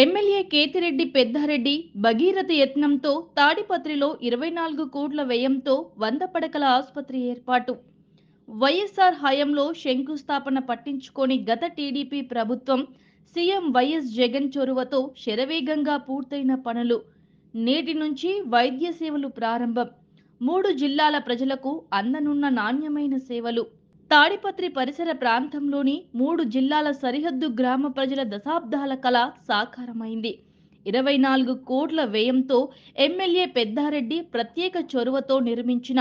MLA Kethireddy Peddareddy భగీరథ యత్నంతో తాడిపత్రిలో ఇరవై నాలుగు కోట్ల వ్యయంతో వంద పడకల ఆసుపత్రి ఏర్పాటు. వైఎస్ఆర్ హయాంలో శంకుస్థాపన పట్టించుకొని గత టీడీపీ ప్రభుత్వం సీఎం వైఎస్ జగన్ చొరవతో శరవేగంగా పూర్తయిన పనులు. నేటి నుంచి వైద్య సేవలు ప్రారంభం. మూడు జిల్లాల ప్రజలకు అందనున్న నాణ్యమైన సేవలు. తాడిపత్రి పరిసర ప్రాంతంలోని మూడు జిల్లాల సరిహద్దు గ్రామ ప్రజల దశాబ్దాల కళ సాకారమైంది. ఇరవై నాలుగు కోట్ల వ్యయంతో ఎమ్మెల్యే పెద్దారెడ్డి ప్రత్యేక చొరవతో నిర్మించిన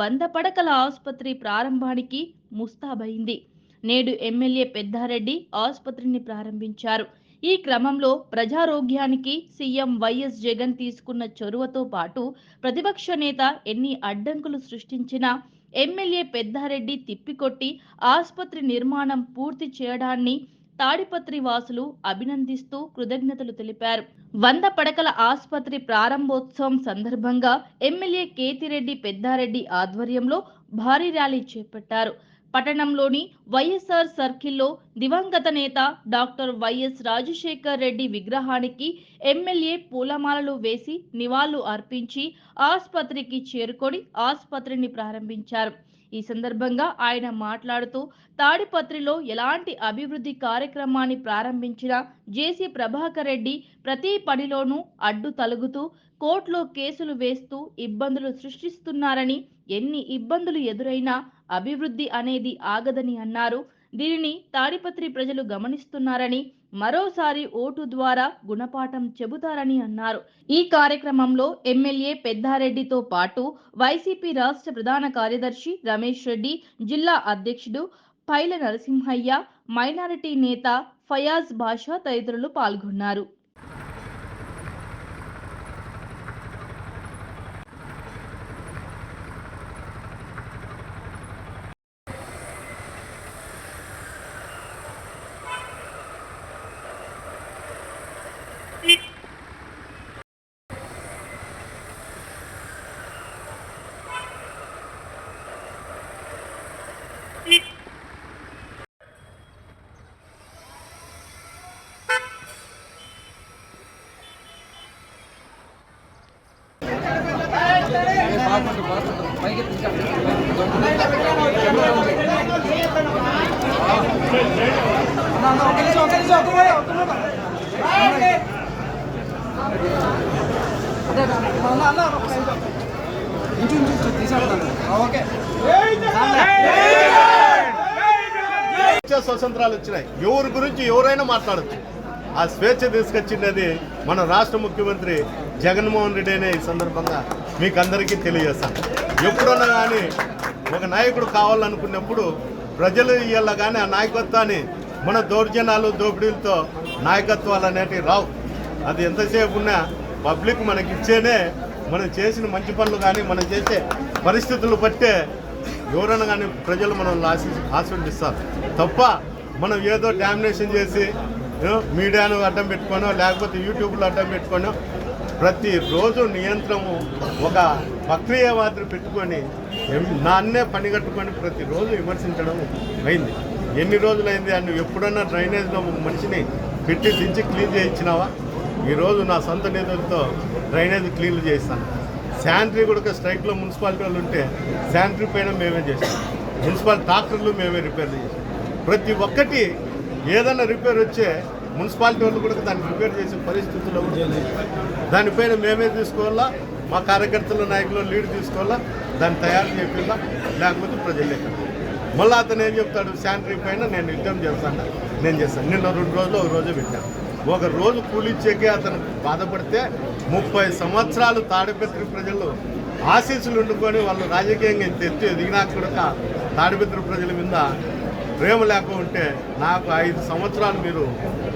వంద పడకల ఆసుపత్రి ప్రారంభానికి ముస్తాబైంది నేడు ఎమ్మెల్యే పెద్దారెడ్డి ఆసుపత్రిని ప్రారంభించారు. ఈ క్రమంలో ప్రజారోగ్యానికి సీఎం వైఎస్ జగన్ తీసుకున్న చొరవతో పాటు ప్రతిపక్ష నేత ఎన్ని అడ్డంకులు సృష్టించినా ఎమ్మెల్యే పెద్దారెడ్డి తిప్పికొట్టి ఆసుపత్రి నిర్మాణం పూర్తి చేయడాన్ని తాడిపత్రి వాసులు అభినందిస్తూ కృతజ్ఞతలు తెలిపారు. వంద పడకల ఆసుపత్రి ప్రారంభోత్సవం సందర్భంగా ఎమ్మెల్యే కేతిరెడ్డి పెద్దారెడ్డి ఆధ్వర్యంలో భారీ ర్యాలీ చేపట్టారు. పట్టణంలోని వైఎస్ఆర్ సర్కిల్లో దివంగత నేత డాక్టర్ వైఎస్ రాజశేఖర్ రెడ్డి విగ్రహానికి ఎమ్మెల్యే పూలమాలలు వేసి నివాళులు అర్పించి ఆసుపత్రికి చేరుకొని ఆసుపత్రిని ప్రారంభించారు. ఈ సందర్భంగా ఆయన మాట్లాడుతూ తాడిపత్రిలో ఎలాంటి అభివృద్ధి కార్యక్రమాన్ని ప్రారంభించినా జేసీ ప్రభాకర్ రెడ్డి ప్రతి పనిలోనూ అడ్డు తలుగుతూ కోర్టులో కేసులు వేస్తూ ఇబ్బందులు సృష్టిస్తున్నారని ఎన్ని ఇబ్బందులు ఎదురైనా అభివృద్ధి అనేది ఆగదని అన్నారు. దీనిని తాడిపత్రి ప్రజలు గమనిస్తున్నారని మరోసారి ఓటు ద్వారా గుణపాఠం చెబుతారని అన్నారు. ఈ కార్యక్రమంలో ఎమ్మెల్యే పెద్దారెడ్డితో పాటు వైసీపీ రాష్ట్ర ప్రధాన కార్యదర్శి రమేష్ రెడ్డి జిల్లా అధ్యక్షుడు పైల నరసింహయ్య మైనారిటీ నేత ఫయాజ్ బాషా తదితరులు పాల్గొన్నారు. స్వేచ్ఛ స్వతంత్రాలు వచ్చినాయి. ఎవరి గురించి ఎవరైనా మాట్లాడచ్చు. ఆ స్వేచ్ఛ తీసుకొచ్చినది మన రాష్ట్ర ముఖ్యమంత్రి జగన్మోహన్ రెడ్డి అనే ఈ సందర్భంగా మీకు అందరికీ తెలియజేస్తాను. ఎప్పుడన్నా కానీ ఒక నాయకుడు కావాలనుకున్నప్పుడు ప్రజలు ఇవాళ కానీ ఆ నాయకత్వాన్ని మన దౌర్జన్యాలు దోపిడీలతో నాయకత్వాలు అనేటివి రావు. అది ఎంతసేపు ఉన్నా పబ్లిక్ మనకి ఇచ్చేనే మనం చేసిన మంచి పనులు కానీ మనం చేసే పరిస్థితులు బట్టే ఎవరైనా కానీ ప్రజలు మనల్ని ఆశీ ఆస్వాదిస్తారు తప్ప మనం ఏదో డామినేషన్ చేసి మీడియాను అడ్డం పెట్టుకోనో లేకపోతే యూట్యూబ్లో అడ్డం పెట్టుకోనో ప్రతిరోజు నియంత్రణము ఒక ప్రక్రియ మాత్రం పెట్టుకొని నాన్నే పని కట్టుకొని ప్రతిరోజు విమర్శించడం అయింది. ఎన్ని రోజులైంది? అని ఎప్పుడన్నా డ్రైనేజ్లో మనిషిని పెట్టి దించి క్లీన్ చేయించినావా? ఈరోజు నా సొంత నిధులతో డ్రైనేజ్ క్లీన్ చేస్తాను శానిటరీ కూడా స్ట్రైక్లో మున్సిపాలిటీ వాళ్ళు ఉంటే శానిటరీ పైన మేమే చేస్తాం. మున్సిపల్ ట్రాక్టర్లు మేమే రిపేర్ చేస్తాం. ప్రతి ఒక్కటి ఏదైనా రిపేర్ వచ్చే మున్సిపాలిటీ వాళ్ళు కూడా దాన్ని రిపేర్ చేసే పరిస్థితుల్లో కూడా ఉంది. దానిపైన మేమే తీసుకోవాలా? మా కార్యకర్తలు నాయకులు లీడ్ తీసుకోవాలా? దాన్ని తయారు చేయాలా లేకపోతే ప్రజలే మళ్ళీ అతను ఏం చెప్తాడు? శానిటరీ పైన నేను యుద్ధం చేస్తాను. నేను చేస్తాను. నిన్న రెండు రోజులు ఒక రోజే పెట్టాను. ఒక రోజు కూలిచ్చేకే అతను బాధపడితే ముప్పై సంవత్సరాలు తాడిపత్రి ప్రజలు ఆశీస్సులు ఉండుకొని వాళ్ళు రాజకీయంగా తెచ్చి ఎదిగినా కూడా తాడిపత్రి ప్రజల మీద ప్రేమ లేక ఉంటే నాకు ఐదు సంవత్సరాలు మీరు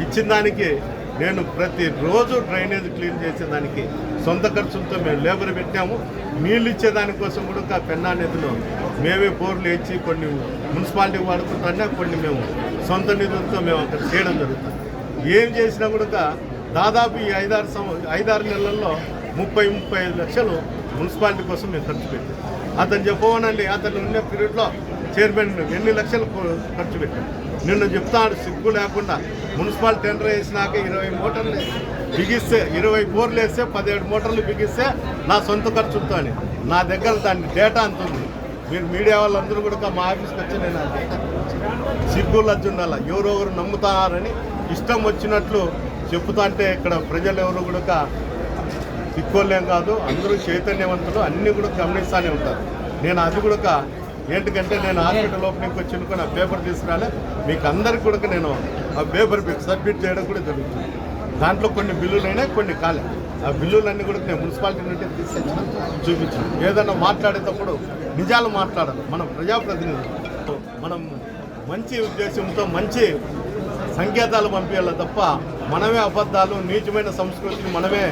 ఇచ్చిన దానికి నేను ప్రతిరోజు డ్రైనేజ్ క్లీన్ చేసేదానికి సొంత ఖర్చులతో మేము లేబర్ పెట్టాము. నీళ్ళు ఇచ్చేదానికోసం కూడా పెన్నా నిధులు మేమే బోర్లు ఇచ్చి కొన్ని మున్సిపాలిటీ వాడుకుంటానే కొన్ని మేము సొంత నిధులతో మేము అక్కడ చేయడం జరుగుతుంది. ఏం చేసినా కూడా దాదాపు ఈ ఐదారు సంవ ఐదారు నెలల్లో ముప్పై ముప్పై ఐదు లక్షలు మున్సిపాలిటీ కోసం మేము ఖర్చు పెట్టాం. అతను చెప్పవనండి అతను ఉన్న పీరియడ్లో చైర్మన్ ఎన్ని లక్షలు ఖర్చు పెట్టాం. నిన్ను చెప్తాడు సిగ్గు లేకుండా మున్సిపల్ టెండర్ వేసినాక ఇరవై మోటార్లు బిగిస్తే ఇరవై బోర్లు వేస్తే పదిహేడు మోటార్లు బిగిస్తే నా సొంత ఖర్చుతో నా దగ్గర దాని డేటా అంత ఉంది. మీరు మీడియా వాళ్ళందరూ కూడా మా ఆఫీస్కి వచ్చి నేను ఆ డేటా సిగ్గు లజ్జ ఎవరెవరు నమ్ముతారని ఇష్టం వచ్చినట్లు చెప్తా అంటే ఇక్కడ ప్రజలు ఎవరు కూడా తిక్కోలేం కాదు. అందరూ చైతన్యవంతులు. అన్నీ కూడా గమనిస్తూనే ఉంటారు. నేను అది కూడా ఏంటికంటే నేను హాస్పిటల్ ఓపెనింగ్కి వచ్చి నా పేపర్ తీసుకురాలే. మీకు అందరికి కూడా నేను ఆ పేపర్ మీకు సబ్మిట్ చేయడం కూడా జరుగుతుంది. దాంట్లో కొన్ని బిల్లులు కొన్ని కాలేదు ఆ బిల్లులన్నీ కూడా నేను మున్సిపాలిటీ నుండి తీసుకొచ్చిన చూపించాను. ఏదైనా మాట్లాడేటప్పుడు నిజాలు మాట్లాడాలి. మనం ప్రజాప్రతినిధులు. మనం మంచి ఉద్దేశంతో మంచి సంకేతాలు పంపించాలి తప్ప మనమే అబద్ధాలు నీచమైన సంస్కృతిని మనమే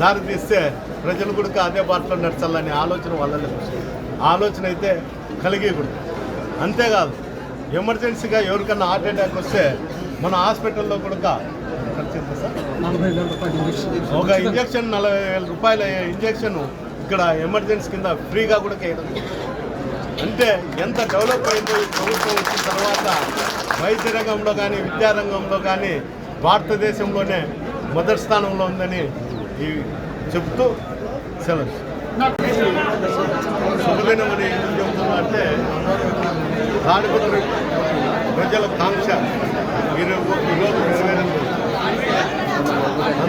దారితీస్తే ప్రజలు కూడా అదే బాటలో నడచాలనే ఆలోచన వల్ల ఆలోచన అయితే కలిగకూడదు అంతేకాదు ఎమర్జెన్సీగా ఎవరికన్నా హార్ట్ అటాక్ వస్తే మన హాస్పిటల్లో కూడా ఒక ఇంజక్షన్ నలభై వేల రూపాయల ఇంజక్షన్ ఇక్కడ ఎమర్జెన్సీ కింద ఫ్రీగా కూడా చేయడం. అంటే ఎంత డెవలప్ అయిందో ఈ ప్రభుత్వం వచ్చిన తర్వాత వైద్య రంగంలో కానీ విద్యారంగంలో కానీ భారతదేశంలోనే మొదటి స్థానంలో ఉందని ఈ చెప్తూ సెలవు. శుభదినమని ఎందుకు చెబుతున్నా అంటే తాడిపత్రి ప్రజల కాంక్ష. ఈరోజు ఈరోజు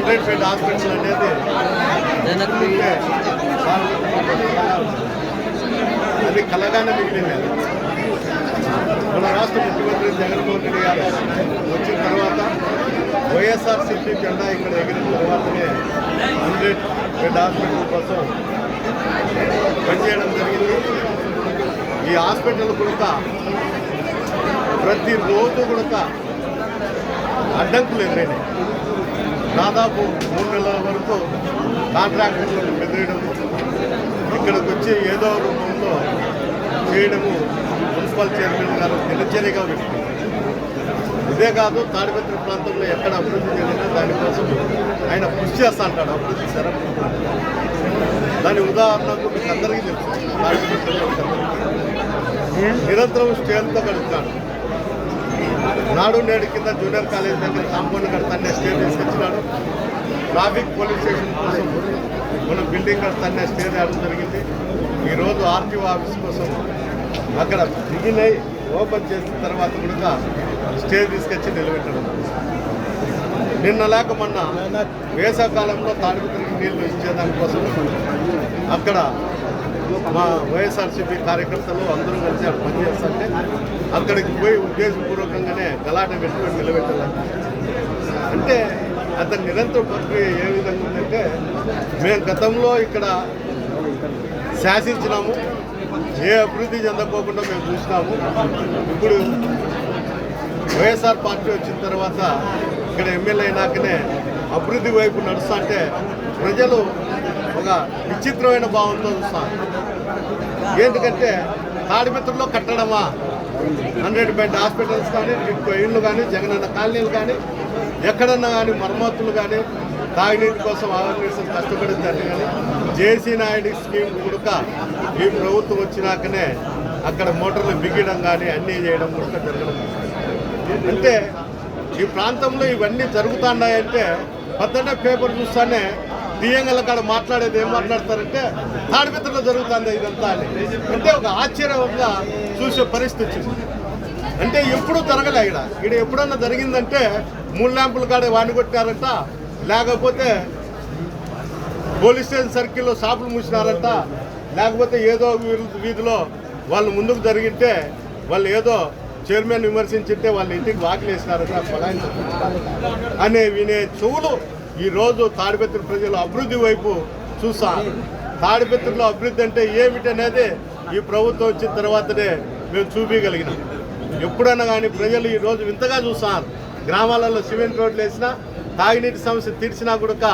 హండ్రెడ్ బెడ్ హాస్పిటల్ అనేది అది కలగానే మిగిలింది. మన రాష్ట్ర ముఖ్యమంత్రి జగన్మోహన్ రెడ్డి గారు వచ్చిన తర్వాత వైఎస్ఆర్సీపీ జెండా ఇక్కడ ఎగిరిన తర్వాతనే హండ్రెడ్ బెడ్ హాస్పిటల్ కోసం పనిచేయడం జరిగింది ఈ హాస్పిటల్ కూడా ప్రతిరోజు కూడా అడ్డంకులు ఎదురైనాయి. దాదాపు మూడు నెలల వరకు కాంట్రాక్టర్లను బెదిరియడము ఇక్కడికి వచ్చి ఏదో రూపంలో చేయడము మున్సిపల్ చైర్మన్ గారు దినచర్యగా పెట్టుకుంది ఇదే కాదు తాడిపత్రి ప్రాంతంలో ఎక్కడ అభివృద్ధి జరిగినా దానికోసం ఆయన కృషి చేస్తా అంటాడు. అభివృద్ధి శరం దాని ఉదాహరణకు మీకు అందరికీ తెలుసు. తాడిపత్రి. నిరంతరం స్టేల్తో గడుపుతాడు నాడు నేడు కింద జూనియర్ కాలేజ్ దగ్గర కాంపౌండ్ కడతానే స్టే తీసుకొచ్చినాడు. ట్రాఫిక్ పోలీస్ స్టేషన్ కోసం మన బిల్డింగ్ కడతానే స్టే చేయడం జరిగింది. ఈరోజు ఆర్టీఓ ఆఫీస్ కోసం అక్కడ బిగిన్ అయి ఓపెన్ చేసిన తర్వాత కూడా స్టే తీసుకొచ్చి నిలబెట్టడం. నిన్న లేక మొన్న వేసవకాలంలో తాడిపత్రికి నీళ్ళు ఇచ్చేదానికోసం అక్కడ మా వైఎస్ఆర్సీపీ కార్యకర్తలు అందరూ కలిసి అక్కడ పనిచేస్తుంటే అక్కడికి పోయి ఉద్దేశపూర్వకంగానే గలాట పెట్టుకొని నిలబెట్టాలంట అంటే అతని నిరంతర ప్రక్రియ ఏ విధంగా ఉందంటే మేము గతంలో ఇక్కడ శాసించినాము ఏ అభివృద్ధి చెందకోకుండా మేము చూసినాము. ఇప్పుడు వైఎస్ఆర్ పార్టీ వచ్చిన తర్వాత ఇక్కడ ఎమ్మెల్యే అయినాకనే అభివృద్ధి వైపు నడుస్తా అంటే ప్రజలు ఒక విచిత్రమైన భావంతో చూస్తాను ఎందుకంటే తాడిమిత్రుల్లో కట్టడమా? హండ్రెడ్ బెడ్ హాస్పిటల్స్ కానీ ఇళ్ళు కానీ జగనన్న కాలనీలు కానీ ఎక్కడన్నా కానీ మరమ్మతులు కానీ తాగునీటి కోసం అవేర్నెస్ కష్టపడిందని కానీ జేసీ నాయుడు స్కీమ్ కుడక ఈ ప్రభుత్వం వచ్చినాకనే అక్కడ మోటార్లు బిగియడం కానీ అన్నీ చేయడం కూడా జరగడం అంటే ఈ ప్రాంతంలో ఇవన్నీ జరుగుతున్నాయంటే పద్దెనే పేపర్ చూస్తానే దియంగల కాడ మాట్లాడేది ఏం మాట్లాడతారంటే తాడిపిత్రలో జరుగుతుంది ఇదంతా అని. అంటే ఒక ఆశ్చర్యంగా చూసే పరిస్థితి. వచ్చింది అంటే ఎప్పుడూ జరగలే ఇక్కడ. ఇక్కడ ఎప్పుడన్నా జరిగిందంటే మూడు ల్యాంపుల కాడ వాణి కొట్టారంట లేకపోతే పోలీస్ స్టేషన్ సర్కిల్లో షాపులు మూసినారంట లేకపోతే ఏదో వీధిలో వాళ్ళు ముందుకు జరిగింటే వాళ్ళు ఏదో చైర్మన్ విమర్శించింటే వాళ్ళ ఇంటికి వాకిలేసినారంట వేసినారంట అనే వినే చెవులు ఈరోజు తాడిపత్రి ప్రజలు అభివృద్ధి వైపు చూసాం తాడిపత్రిలో అభివృద్ధి అంటే ఏమిటనేది ఈ ప్రభుత్వం వచ్చిన తర్వాతనే మేము చూపించగలిగినాం. ఎప్పుడన్నా కానీ ప్రజలు ఈరోజు వింతగా చూస్తున్నారు. గ్రామాలలో సిమెంట్ రోడ్లు వేసినా తాగునీటి సమస్య తీర్చినా కూడా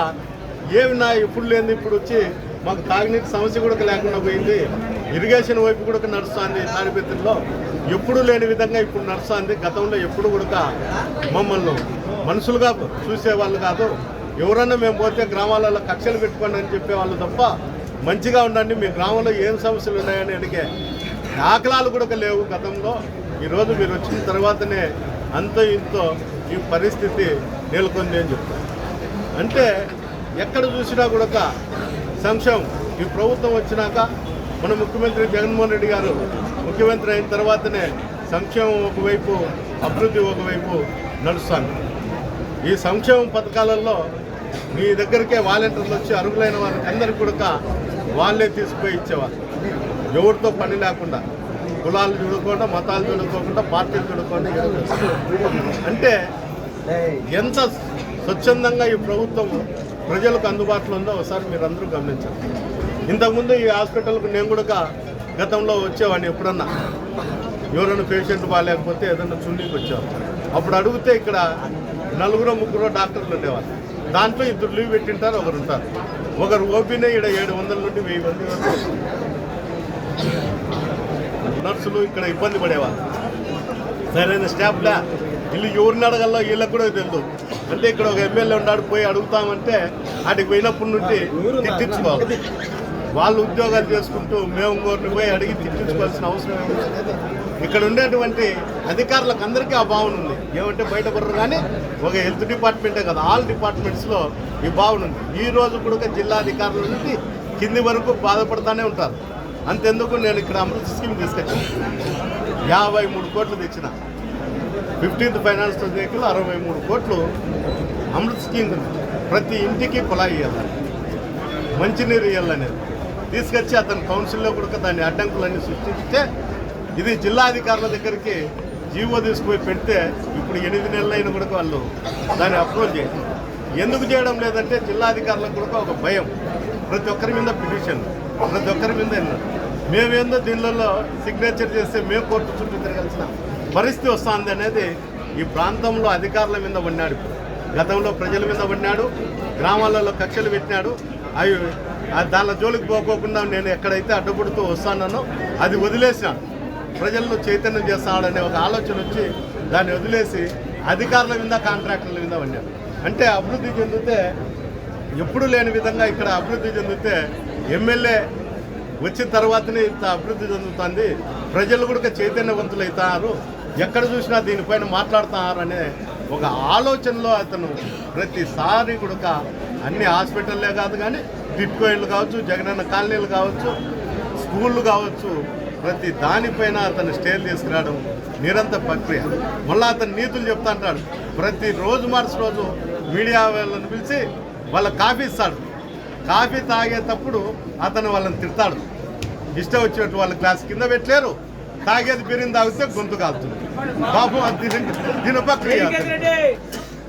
ఏమినా ఇప్పుడు లేని ఇప్పుడు వచ్చి మాకు తాగునీటి సమస్య కూడా లేకుండా పోయింది. ఇరిగేషన్ వైపు కూడా నడుస్తుంది తాడిపత్రిలో. ఎప్పుడు లేని విధంగా ఇప్పుడు నడుస్తుంది గతంలో ఎప్పుడు కూడా మమ్మల్ని మనుషులుగా చూసేవాళ్ళు కాదు. ఎవరన్నా మేము పోతే గ్రామాలలో కక్షలు పెట్టుకోండి అని చెప్పేవాళ్ళు తప్ప మంచిగా ఉండండి. మీ గ్రామంలో ఏం సమస్యలు ఉన్నాయని అడిగే దాఖలాలు కూడా లేవు గతంలో. ఈరోజు మీరు వచ్చిన తర్వాతనే అంతో ఇంతో ఈ పరిస్థితి నెలకొంది అని చెప్తాను అంటే ఎక్కడ చూసినా కూడా సంక్షేమం ఈ ప్రభుత్వం వచ్చినాక మన ముఖ్యమంత్రి జగన్మోహన్ రెడ్డి గారు ముఖ్యమంత్రి అయిన తర్వాతనే సంక్షేమం ఒకవైపు అభివృద్ధి ఒకవైపు నడుస్తాను. ఈ సంక్షేమ పథకాలలో మీ దగ్గరికే వాలంటీర్లు వచ్చి అర్హులైన వారికి అందరికి కూడా వాళ్ళే తీసుకుపోయి ఇచ్చేవారు ఎవరితో పని లేకుండా కులాలు చూడకుండా మతాలు చూడకోకుండా పార్టీలు చూడకుండా అంటే ఎంత స్వచ్ఛందంగా ఈ ప్రభుత్వం ప్రజలకు అందుబాటులో ఉందో ఒకసారి మీరు అందరూ గమనించండి. ఇంతకుముందు ఈ హాస్పిటల్కు నేను కూడా గతంలో వచ్చేవాడిని ఎప్పుడన్నా. ఎవరైనా పేషెంట్ బాగాలేకపోతే ఏదైనా చున్నీకి వచ్చేవారు అప్పుడు అడిగితే ఇక్కడ నలుగురు ముగ్గురు డాక్టర్లు ఉండేవాళ్ళు. దాంట్లో ఇద్దరు లీవ్ పెట్టింటారు ఒకరు ఉంటారు. ఒకరు ఓపీనే ఇక్కడ ఏడు వందల నుండి వెయ్యి మంది వరకు నర్సులు ఇక్కడ ఇబ్బంది పడేవాళ్ళు. సరైన స్టాఫ్లా వీళ్ళు ఎవరిని అడగల్లో వీళ్ళకి కూడా తెలియదు అంటే ఇక్కడ ఒక ఎమ్మెల్యే ఉన్నాడు పోయి అడుగుతామంటే ఆడికి పోయినప్పటి నుండి తిట్టించుకోవాలి. వాళ్ళు ఉద్యోగాలు చేసుకుంటూ మేము ఇంకోరిని పోయి అడిగి తిట్టించుకోవాల్సిన అవసరం ఏముంది ఇక్కడ ఉండేటువంటి అధికారులకు అందరికీ ఆ భావన ఉంది. ఏమంటే బయట బుర్ర కానీ ఒక హెల్త్ డిపార్ట్మెంటే కదా. ఆల్ డిపార్ట్మెంట్స్లో ఈ భావన ఉంది. ఈ రోజు కూడా జిల్లా అధికారుల నుంచి కింది వరకు బాధపడుతూనే ఉంటారు. అంతెందుకు నేను ఇక్కడ అమృత స్కీమ్ తీసుకొచ్చాను. యాభై మూడు కోట్లు తెచ్చిన. ఫిఫ్టీన్త్ ఫైనాన్స్ వెహికల్ అరవై మూడు కోట్లు అమృత్ స్కీమ్ ప్రతి ఇంటికి కుళాయి వెళ్ళాలి మంచినీరు ఇవ్వాలనేది తీసుకొచ్చి అతని కౌన్సిల్లో కూడా దాని అడ్డంకులన్నీ సృష్టిస్తే ఇది జిల్లా అధికారుల దగ్గరికి జీవో తీసుకుపోయి పెడితే ఇప్పుడు ఎనిమిది నెలలైన కూడా వాళ్ళు దాన్ని అప్రోచ్ చేయాలి ఎందుకు చేయడం లేదంటే జిల్లా అధికారులకు కూడా ఒక భయం. ప్రతి ఒక్కరి మీద పిటిషన్ ప్రతి ఒక్కరి మీద మేమేందో దీనిలో సిగ్నేచర్ చేస్తే మేము కోర్టు చుట్టూ తిరగాల్సిన పరిస్థితి వస్తుంది అనేది ఈ ప్రాంతంలో అధికారుల మీద ఉన్నాడు గతంలో ప్రజల మీద ఉన్నాడు గ్రామాలలో కక్షలు పెట్టినాడు. అవి దానిలో జోలికి పోకోకుండా నేను ఎక్కడైతే అడ్డుపడుతూ వస్తానో అది వదిలేసినాడు ప్రజలను చైతన్యం చేస్తాడనే ఒక ఆలోచన వచ్చి దాన్ని వదిలేసి అధికారుల మీద కాంట్రాక్టర్ల మీద వండాను. అంటే అభివృద్ధి చెందితే ఎప్పుడు లేని విధంగా ఇక్కడ అభివృద్ధి చెందితే ఎమ్మెల్యే వచ్చిన తర్వాతనే ఇంత అభివృద్ధి చెందుతుంది. ప్రజలు కూడా చైతన్యవంతులు అవుతారు. ఎక్కడ చూసినా దీనిపైన మాట్లాడుతున్నారు అనే ఒక ఆలోచనలో అతను ప్రతిసారి కూడా అన్ని హాస్పిటల్లే కాదు కానీ టిట్కోయిన్లు కావచ్చు జగనన్న కాలనీలు కావచ్చు స్కూళ్ళు కావచ్చు ప్రతి దానిపైన అతను స్టేలు తీసుకురావడం నిరంతర ప్రక్రియ. మళ్ళీ అతను నీతులు చెప్తా అంటాడు. ప్రతి రోజు మార్చి రోజు మీడియా వాళ్ళని పిలిచి వాళ్ళ కాఫీ ఇస్తాడు. కాఫీ తాగేటప్పుడు అతను వాళ్ళని తిడతాడు. ఇష్టం వచ్చినట్టు వాళ్ళ గ్లాస్ కింద పెట్టలేరు. తాగేది బిరిని తాగితే గొంతు కాలుతుంది. పాపం అది దీని- ప్రక్రియ అది.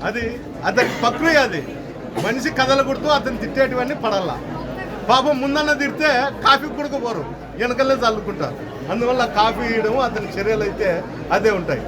అది అతని ప్రక్రియ అది. మనిషి కథలు కొడుతూ అతను తిట్టేటివన్నీ పడాల పాపం ముందన్న తిడితే కాఫీ కొడుకుపోరు వెనకల్లే చల్లుకుంటారు. అందువల్ల కాఫీ ఇవ్వడం అతని చర్యలు అయితే అదే ఉంటాయి.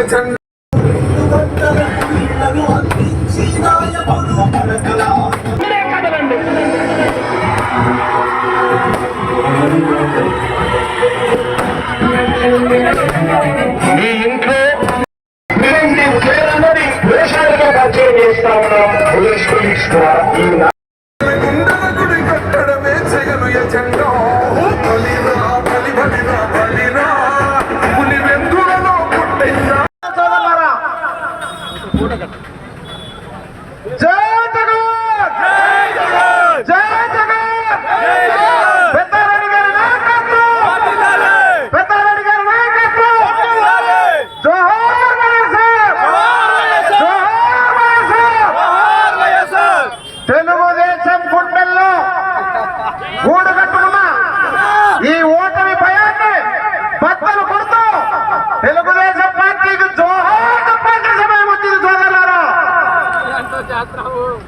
జగను మీ ఇంట్లో వేషాలుగా పరిచయం చేస్తా ఉన్నాం. పోలీస్ పోలీస్ ద్వారా